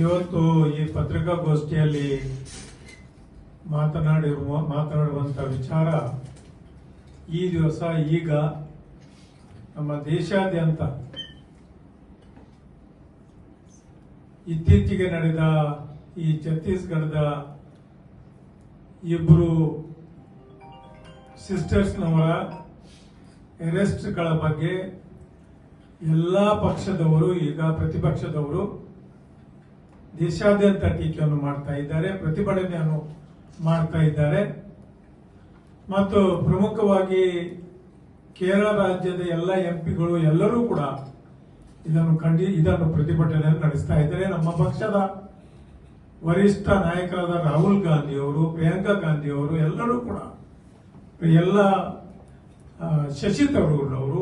ಇವತ್ತು ಈ ಪತ್ರಿಕಾಗೋಷ್ಠಿಯಲ್ಲಿ ಮಾತನಾಡಿರುವ ಮಾತನಾಡುವಂಥ ವಿಚಾರ ಈ ದಿವಸ ಈಗ ನಮ್ಮ ದೇಶಾದ್ಯಂತ ಇತ್ತೀಚೆಗೆ ನಡೆದ ಈ ಛತ್ತೀಸ್ಗಢದ ಇಬ್ಬರು ಸಿಸ್ಟರ್ಸ್ನವರ ಅರೆಸ್ಟ್ಗಳ ಬಗ್ಗೆ ಎಲ್ಲ ಪಕ್ಷದವರು, ಈಗ ಪ್ರತಿಪಕ್ಷದವರು ದೇಶಾದ್ಯಂತ ಟೀಕೆಯನ್ನು ಮಾಡ್ತಾ ಇದ್ದಾರೆ, ಪ್ರತಿಭಟನೆಯನ್ನು ಮಾಡ್ತಾ ಇದ್ದಾರೆ. ಮತ್ತು ಪ್ರಮುಖವಾಗಿ ಕೇರಳ ರಾಜ್ಯದ ಎಲ್ಲ ಎಂಪಿಗಳು ಎಲ್ಲರೂ ಕೂಡ ಇದನ್ನು ಖಂಡಿ ಇದನ್ನು ಪ್ರತಿಭಟನೆಯನ್ನು ನಡೆಸ್ತಾ ಇದ್ದಾರೆ. ನಮ್ಮ ಪಕ್ಷದ ವರಿಷ್ಠ ನಾಯಕರಾದ ರಾಹುಲ್ ಗಾಂಧಿ ಅವರು, ಪ್ರಿಯಾಂಕಾ ಗಾಂಧಿ ಅವರು, ಎಲ್ಲರೂ ಕೂಡ, ಎಲ್ಲ ಶಶಿ ತರೂರ್ ಅವರು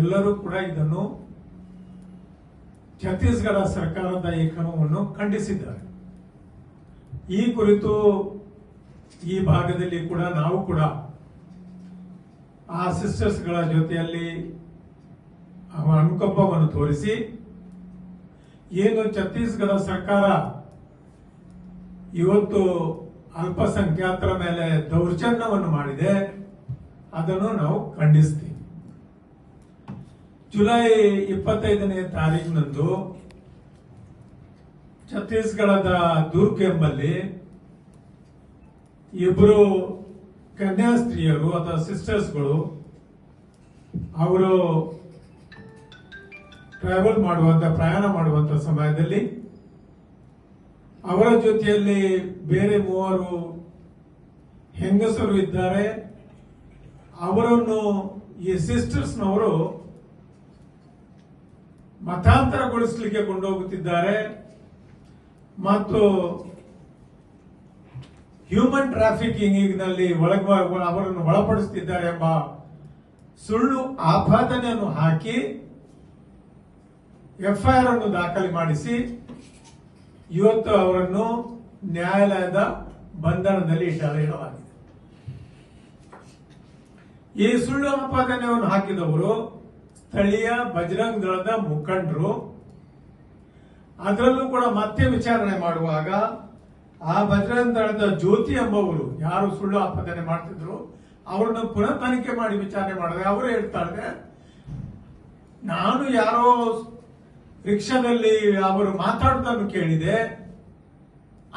ಎಲ್ಲರೂ ಕೂಡ ಇದನ್ನು ಛತ್ತೀಸ್ಗಢ ಸರ್ಕಾರದ ಈ ಕ್ರಮವನ್ನು ಖಂಡಿಸಿದ್ದಾರೆ. ಈ ಕುರಿತು ಈ ಭಾಗದಲ್ಲಿ ಕೂಡ ನಾವು ಕೂಡ ಆ ಸಿಸ್ಟರ್ಸ್ಗಳ ಜೊತೆಯಲ್ಲಿ ಅನುಕಂಪವನ್ನು ತೋರಿಸಿ ಏನು ಛತ್ತೀಸ್ಗಢ ಸರ್ಕಾರ ಇವತ್ತು ಅಲ್ಪಸಂಖ್ಯಾತರ ಮೇಲೆ ದೌರ್ಜನ್ಯವನ್ನು ಮಾಡಿದೆ, ಅದನ್ನು ನಾವು ಖಂಡಿಸ್ತೀವಿ. ಜುಲೈ ಇಪ್ಪತ್ತೈದನೇ ತಾರೀಕಿನಂದು ಛತ್ತೀಸ್ಗಢದ ದುರ್ಗ್ ಎಂಬಲ್ಲಿ ಇಬ್ಬರು ಕನ್ಯಾಸ್ತ್ರೀಯರು ಅಥವಾ ಸಿಸ್ಟರ್ಸ್ಗಳು ಅವರು ಟ್ರಾವೆಲ್ ಮಾಡುವಂತ, ಪ್ರಯಾಣ ಮಾಡುವಂತ ಸಮಯದಲ್ಲಿ ಅವರ ಜೊತೆಯಲ್ಲಿ ಬೇರೆ ಮೂವರು ಹೆಂಗಸರು ಇದ್ದಾರೆ. ಅವರನ್ನು ಈ ಸಿಸ್ಟರ್ಸ್ನವರು ಮತಾಂತರಗೊಳಿಸಲಿಕ್ಕೆ ಕೊಂಡೋಗುತ್ತಿದ್ದಾರೆ. ಮತ್ತು ಹ್ಯೂಮನ್ ಟ್ರಾಫಿಕಿಂಗ್ನಲ್ಲಿ ಒಳಗ ಅವರನ್ನು ಒಳಪಡಿಸುತ್ತಿದ್ದಾರೆ ಎಂಬ ಸುಳ್ಳು ಆಪಾದನೆಯನ್ನು ಹಾಕಿ ಎಫ್ಐಆರ್ ಅನ್ನು ದಾಖಲೆ ಮಾಡಿಸಿ ಇವತ್ತು ಅವರನ್ನು ನ್ಯಾಯಾಲಯದ ಬಂಧನದಲ್ಲಿ ಇಡಲಾಗಿದೆ ಈ ಸುಳ್ಳು ಆಪಾದನೆಯನ್ನು ಹಾಕಿದವರು ಸ್ಥಳೀಯ ಬಜರಂಗ್ ದಳದ ಮುಖಂಡರು, ಅದರಲ್ಲೂ ಕೂಡ ಮತ್ತೆ ವಿಚಾರಣೆ ಮಾಡುವಾಗ ಆ ಬಜರಂಗ್ ದಳದ ಜ್ಯೋತಿ ಎಂಬವರು ಯಾರು ಸುಳ್ಳು ಆಪಾದನೆ ಮಾಡ್ತಿದ್ರು, ಅವರನ್ನು ಪುನಃ ತನಿಖೆ ಮಾಡಿ ವಿಚಾರಣೆ ಮಾಡಿದ್ರೆ ಅವರು ಹೇಳ್ತಾರೆ ನಾನು ಯಾರೋ ರಿಕ್ಷಾದಲ್ಲಿ ಅವರು ಮಾತಾಡೋದನ್ನು ಕೇಳಿದೆ,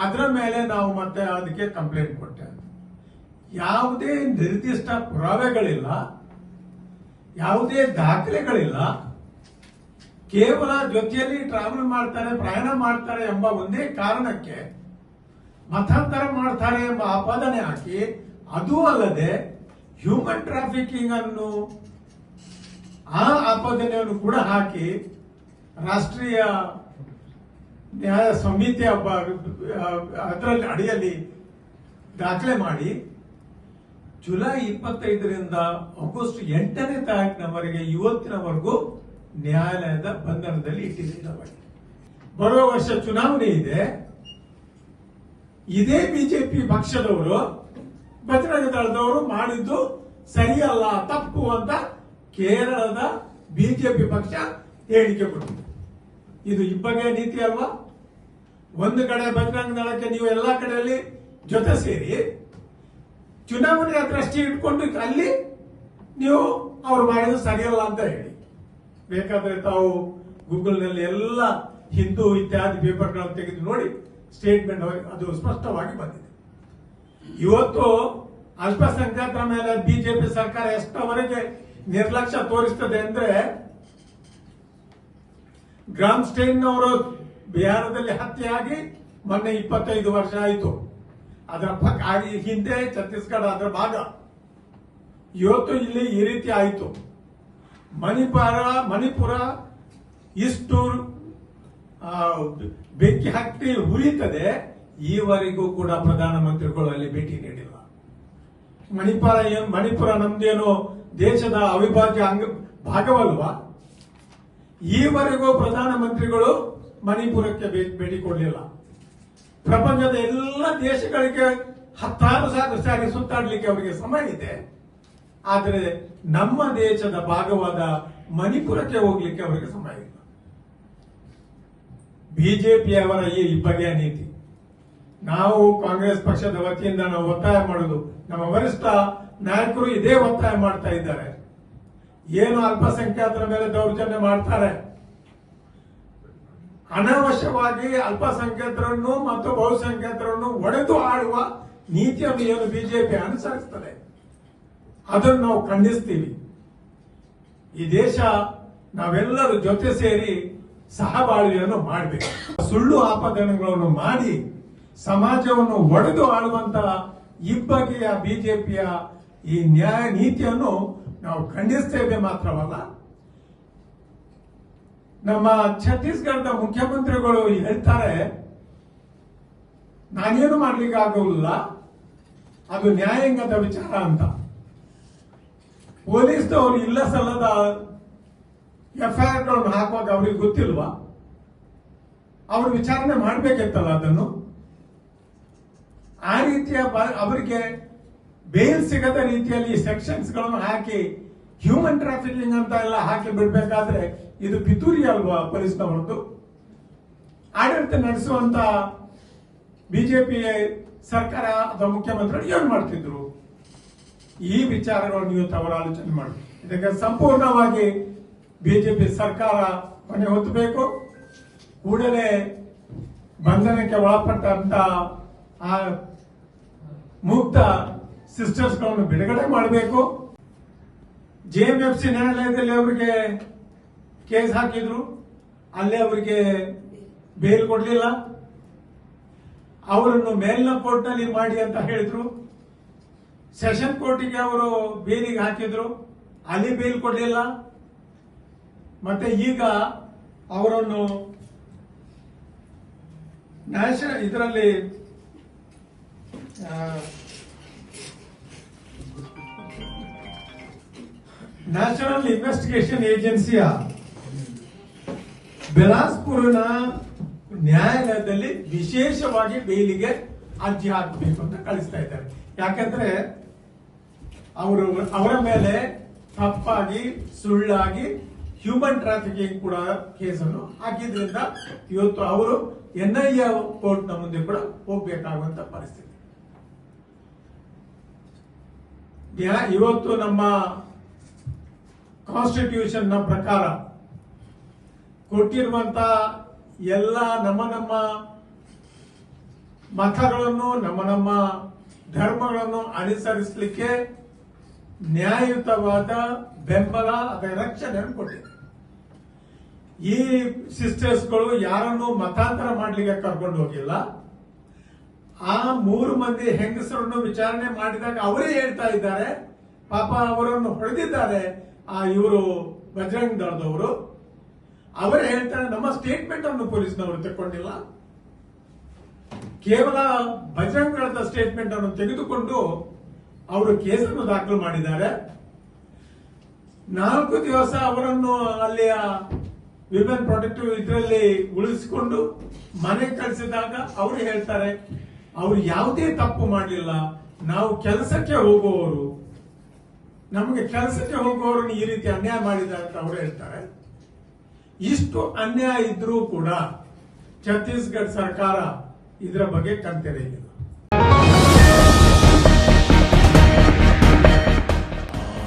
ಅದರ ಮೇಲೆ ನಾವು ಮತ್ತೆ ಅದಕ್ಕೆ ಕಂಪ್ಲೇಂಟ್ ಕೊಟ್ಟೆ. ಯಾವುದೇ ನಿರ್ದಿಷ್ಟ ಪುರಾವೆಗಳಿಲ್ಲ. ಯಾವುದೇ ದಾಖಲೆಗಳಿಲ್ಲ. ಕೇವಲ ಜೊತೆಯಲ್ಲಿ ಟ್ರಾವೆಲ್ ಮಾಡ್ತಾರೆ, ಪ್ರಯಾಣ ಮಾಡ್ತಾರೆ ಎಂಬ ಒಂದೇ ಕಾರಣಕ್ಕೆ ಮತಾಂತರ ಮಾಡ್ತಾರೆ ಎಂಬ ಆಪಾದನೆ ಹಾಕಿ, ಅದೂ ಅಲ್ಲದೆ ಹ್ಯೂಮನ್ ಟ್ರಾಫಿಕಿಂಗ್ ಅನ್ನು, ಆ ಆಪಾದನೆಯನ್ನು ಕೂಡ ಹಾಕಿ ರಾಷ್ಟ್ರೀಯ ನ್ಯಾಯ ಸಮಿತಿಯ ಅದರಲ್ಲಿ ಅಡಿಯಲ್ಲಿ ದಾಖಲೆ ಮಾಡಿ ಜುಲೈ ಇಪ್ಪತ್ತೈದರಿಂದ ಆಗಸ್ಟ್ ಎಂಟನೇ ತಾರೀಕಿನವರೆಗೆ ಇವತ್ತಿನವರೆಗೂ ನ್ಯಾಯಾಲಯದ ಬಂಧನದಲ್ಲಿ ಇಟ್ಟಿದ್ದಾರೆ ಬರುವ ವರ್ಷ ಚುನಾವಣೆ ಇದೆ. ಇದೇ ಬಿಜೆಪಿ ಪಕ್ಷದವರು ಬಜರಂಗ ದಳದವರು ಮಾಡಿದ್ದು ಸರಿಯಲ್ಲ, ತಪ್ಪು ಅಂತ ಕೇರಳದ ಬಿಜೆಪಿ ಪಕ್ಷ ಹೇಳಿಕೆ ಕೊಟ್ಟಿದೆ. ಇದು ಇಬ್ಬಗೆ ನೀತಿ ಅಲ್ವಾ? ಒಂದು ಕಡೆ ಬಜರಂಗ ದಳಕ್ಕೆ ನೀವು ಎಲ್ಲಾ ಕಡೆಯಲ್ಲಿ ಜೊತೆ ಸೇರಿ ಚುನಾವಣೆ ದೃಷ್ಟಿ ಇಟ್ಕೊಂಡು ಅಲ್ಲಿ ನೀವು ಅವ್ರು ಮಾಡಿದ್ರು ಸರಿಯಲ್ಲ ಅಂತ ಹೇಳಿ. ಬೇಕಾದ್ರೆ ತಾವು ಗೂಗಲ್ನಲ್ಲಿ ಎಲ್ಲ ಹಿಂದೂ ಇತ್ಯಾದಿ ಪೇಪರ್ಗಳನ್ನು ತೆಗೆದು ನೋಡಿ ಸ್ಟೇಟ್ಮೆಂಟ್ ಅದು ಸ್ಪಷ್ಟವಾಗಿ ಬಂದಿದೆ. ಇವತ್ತು ಅಲ್ಪಸಂಖ್ಯಾತರ ಮೇಲೆ ಬಿಜೆಪಿ ಸರ್ಕಾರ ಎಷ್ಟವರೆಗೆ ನಿರ್ಲಕ್ಷ್ಯ ತೋರಿಸ್ತದೆ ಅಂದ್ರೆ ಗ್ರಾಮ್ ಸ್ಟೇನ್ ಅವರು ಬಿಹಾರದಲ್ಲಿ ಹತ್ಯೆಯಾಗಿ ಮೊನ್ನೆ ಇಪ್ಪತ್ತೈದು ವರ್ಷ ಆಯಿತು. ಅದರ ಪಕ್ಕ ಹಿಂದೆ ಛತ್ತೀಸ್ಗಢ ಅದರ ಭಾಗ. ಇವತ್ತು ಇಲ್ಲಿ ಈ ರೀತಿ ಆಯಿತು. ಮಣಿಪಾರ, ಮಣಿಪುರ ಇಷ್ಟು ಬೆಂಕಿ ಹಾಕಿ ಉರಿತದೆ, ಈವರೆಗೂ ಕೂಡ ಪ್ರಧಾನಮಂತ್ರಿಗಳು ಅಲ್ಲಿ ಭೇಟಿ ನೀಡಿಲ್ಲ. ಮಣಿಪುರ ಏನ್, ಮಣಿಪುರ ನಮ್ದೇನು ದೇಶದ ಅವಿಭಾಜ್ಯ ಅಂಗ, ಭಾಗವಲ್ವಾ? ಈವರೆಗೂ ಪ್ರಧಾನಮಂತ್ರಿಗಳು ಮಣಿಪುರಕ್ಕೆ ಭೇಟಿ ಕೊಡಲಿಲ್ಲ. ಪ್ರಪಂಚದ ಎಲ್ಲ ದೇಶಗಳಿಗೆ ಹತ್ತಾರು ಸಾವಿರ ಸಾರಿ ಸುತ್ತಾಡಲಿಕ್ಕೆ ಅವರಿಗೆ ಸಮಯ ಇದೆ. ಆದರೆ ನಮ್ಮ ದೇಶದ ಭಾಗವಾದ ಮಣಿಪುರಕ್ಕೆ ಹೋಗ್ಲಿಕ್ಕೆ ಅವರಿಗೆ ಸಮಯ ಇಲ್ಲ. ಬಿಜೆಪಿಯವರ ಈ ಬಗೆಯ ನೀತಿ. ನಾವು ಕಾಂಗ್ರೆಸ್ ಪಕ್ಷದ ವತಿಯಿಂದ ನಾವು ಒತ್ತಾಯ ಮಾಡುದು, ನಮ್ಮ ವರಿಷ್ಠ ನಾಯಕರು ಇದೇ ಒತ್ತಾಯ ಮಾಡ್ತಾ ಇದ್ದಾರೆ. ಏನು ಅಲ್ಪಸಂಖ್ಯಾತರ ಮೇಲೆ ದೌರ್ಜನ್ಯ ಮಾಡ್ತಾರೆ? ಅನಾವಶ್ಯವಾಗಿ ಅಲ್ಪಸಂಖ್ಯಾತರನ್ನು ಮತ್ತು ಬಹುಸಂಖ್ಯಾತರನ್ನು ಒಡೆದು ಆಡುವ ನೀತಿಯನ್ನು ಏನು ಬಿಜೆಪಿ ಅನುಸರಿಸ್ತದೆ. ಅದನ್ನು ನಾವು ಖಂಡಿಸ್ತೀವಿ. ಈ ದೇಶ ನಾವೆಲ್ಲರೂ ಜೊತೆ ಸೇರಿ ಸಹಬಾಳ್ವೆಯನ್ನು ಮಾಡಬೇಕು. ಸುಳ್ಳು ಆಪಾದನೆಗಳನ್ನು ಮಾಡಿ ಸಮಾಜವನ್ನು ಒಡೆದು ಆಳುವಂತ ಇಬ್ಬಗೆಯ ಬಿಜೆಪಿಯ ಈ ನ್ಯಾಯ ನೀತಿಯನ್ನು ನಾವು ಖಂಡಿಸ್ತೇವೆ ಮಾತ್ರವಲ್ಲ ನಮ್ಮ ಛತ್ತೀಸ್ಗಢದ ಮುಖ್ಯಮಂತ್ರಿಗಳು ಹೇಳ್ತಾರೆ, ನಾನೇನು ಮಾಡ್ಲಿಕ್ಕೆ ಆಗೋಲ್ಲ, ಅದು ನ್ಯಾಯಾಂಗದ ವಿಚಾರ ಅಂತ. ಪೊಲೀಸ್ನವರು ಇಲ್ಲ ಸಲ್ಲದ ಎಫ್ಐಆರ್ಗಳನ್ನು ಹಾಕುವಾಗ ಅವ್ರಿಗೆ ಗೊತ್ತಿಲ್ವಾ? ಅವರು ವಿಚಾರಣೆ ಮಾಡಬೇಕಿತ್ತಲ್ಲ ಅದನ್ನು? ಆ ರೀತಿಯ ಅವರಿಗೆ ಬೇಲ್ ಸಿಗದ ರೀತಿಯಲ್ಲಿ ಸೆಕ್ಷನ್ಸ್ಗಳನ್ನು ಹಾಕಿ ಹ್ಯೂಮನ್ ಟ್ರಾಫಿಕಿಂಗ್ ಅಂತ ಎಲ್ಲ ಹಾಕಿ ಬಿಡ್ಬೇಕಾದ್ರೆ ಇದು ಪಿತೂರಿ ಅಲ್ವಾ ಹೊರತು? ಆಡಳಿತ ನಡೆಸುವಂತ ಬಿಜೆಪಿ ಸರ್ಕಾರ ಅಥವಾ ಮುಖ್ಯಮಂತ್ರಿಗಳು ಏನ್ ಮಾಡ್ತಿದ್ರು? ಈ ವಿಚಾರಗಳನ್ನು ನೀವು ತವರ ಆಲೋಚನೆ ಮಾಡಿ. ಇದಕ್ಕೆ ಸಂಪೂರ್ಣವಾಗಿ ಬಿಜೆಪಿ ಸರ್ಕಾರ ಮನೆ ಹೊತ್ತಬೇಕು. ಕೂಡಲೇ ಬಂಧನಕ್ಕೆ ಒಳಪಟ್ಟಂತ ಆ ಮುಕ್ತ ಸಿಸ್ಟರ್ಸ್ಗಳನ್ನು ಬಿಡುಗಡೆ ಮಾಡಬೇಕು. ಜೆಎಂಎಫ್ಸಿ ನ್ಯಾಯಾಲಯದಲ್ಲಿ ಅವರಿಗೆ ಕೇಸ್ ಹಾಕಿದ್ರು. ಅಲ್ಲೇ ಅವರಿಗೆ ಬೇಲ್ ಕೊಡ್ಲಿಲ್ಲ. ಅವರನ್ನು ಮೇಲಿನ ಕೋರ್ಟ್ನಲ್ಲಿ ಮಾಡಿ ಅಂತ ಹೇಳಿದ್ರು. ಸೆಷನ್ ಕೋರ್ಟಿಗೆ ಅವರು ಬೇಲಿಗೆ ಹಾಕಿದ್ರು. ಅಲ್ಲಿ ಬೇಲ್ ಕೊಡಲಿಲ್ಲ. ಮತ್ತೆ ಈಗ ಅವರನ್ನು ನ್ಯಾಷನಲ್ ಇದರಲ್ಲಿ ನ್ಯಾಷನಲ್ ಇನ್ವೆಸ್ಟಿಗೇಷನ್ ಏಜೆನ್ಸಿಯ ಬಿಲಾಸ್ಪುರನ ನ್ಯಾಯಾಲಯದಲ್ಲಿ ವಿಶೇಷವಾಗಿ ಬೇಲಿಗೆ ಅರ್ಜಿ ಹಾಕಬೇಕು ಅಂತ ಕಳಿಸ್ತಾ ಇದ್ದಾರೆ. ಯಾಕಂದ್ರೆ ಅವರು ಅವರ ಮೇಲೆ ತಪ್ಪಾಗಿ, ಸುಳ್ಳಾಗಿ ಹ್ಯೂಮನ್ ಟ್ರಾಫಿಕಿಂಗ್ ಕೂಡ ಕೇಸನ್ನು ಹಾಕಿದ್ರಿಂದ ಇವತ್ತು ಅವರು ಎನ್ಐಎ ಕೋರ್ಟ್ನ ಮುಂದೆ ಕೂಡ ಹೋಗ್ಬೇಕಾಗುವಂತ ಪರಿಸ್ಥಿತಿ. ಇವತ್ತು ನಮ್ಮ ಕಾನ್ಸ್ಟಿಟ್ಯೂಷನ್ನ ಪ್ರಕಾರ ಕೊಟ್ಟಿರುವಂತ ಎಲ್ಲ ನಮ್ಮ ನಮ್ಮ ಮತಗಳನ್ನು, ನಮ್ಮ ನಮ್ಮ ಧರ್ಮಗಳನ್ನು ಅನುಸರಿಸಲಿಕ್ಕೆ ನ್ಯಾಯಯುತವಾದ ಬೆಂಬಲ ಅಥವಾ ರಕ್ಷಣೆಯನ್ನು ಕೊಟ್ಟಿದೆ. ಈ ಸಿಸ್ಟರ್ಸ್ಗಳು ಯಾರನ್ನು ಮತಾಂತರ ಮಾಡಲಿಕ್ಕೆ ಕರ್ಕೊಂಡು ಹೋಗಿಲ್ಲ. ಆ ಮೂರು ಮಂದಿ ಹೆಂಗಸರನ್ನು ವಿಚಾರಣೆ ಮಾಡಿದಾಗ ಅವರೇ ಹೇಳ್ತಾ ಇದ್ದಾರೆ, ಪಾಪ ಅವರನ್ನು ಹೊಡೆದಿದ್ದಾರೆ. ಆ ಇವರು ಬಜರಂಗ್ ದಳದವರು ಅವರೇ ಹೇಳ್ತಾರೆ, ನಮ್ಮ ಸ್ಟೇಟ್ಮೆಂಟ್ ಅನ್ನು ಪೊಲೀಸ್ನವರು ತಕ್ಕೊಂಡಿಲ್ಲ. ಕೇವಲ ಬಜರಂಗ್ ದಳದ ಸ್ಟೇಟ್ಮೆಂಟ್ ಅನ್ನು ತೆಗೆದುಕೊಂಡು ಅವರು ಕೇಸನ್ನು ದಾಖಲು ಮಾಡಿದ್ದಾರೆ. ನಾಲ್ಕು ದಿವಸ ಅವರನ್ನು ಅಲ್ಲಿಯ ವಿಮೆನ್ ಪ್ರೊಟೆಕ್ಟಿವ್ ಇದರಲ್ಲಿ ಉಳಿಸಿಕೊಂಡು ಮನೆಗೆ ಕಳಿಸಿದಾಗ ಅವರು ಹೇಳ್ತಾರೆ, ಅವರು ಯಾವುದೇ ತಪ್ಪು ಮಾಡಲಿಲ್ಲ, ನಾವು ಕೆಲಸಕ್ಕೆ ಹೋಗುವವರು ನಮಗೆ ಕೆಲಸಕ್ಕೆ ಹೋಗುವವರನ್ನು ಈ ರೀತಿ ಅನ್ಯಾಯ ಮಾಡಿದ ಅಂತ ಅವರು ಹೇಳ್ತಾರೆ. ಇಷ್ಟು ಅನ್ಯಾಯ ಇದ್ರೂ ಕೂಡ ಛತ್ತೀಸ್ಗಢ ಸರ್ಕಾರ ಇದರ ಬಗ್ಗೆ ಕಣ್ತೆರೆಯಿಲ್ಲ.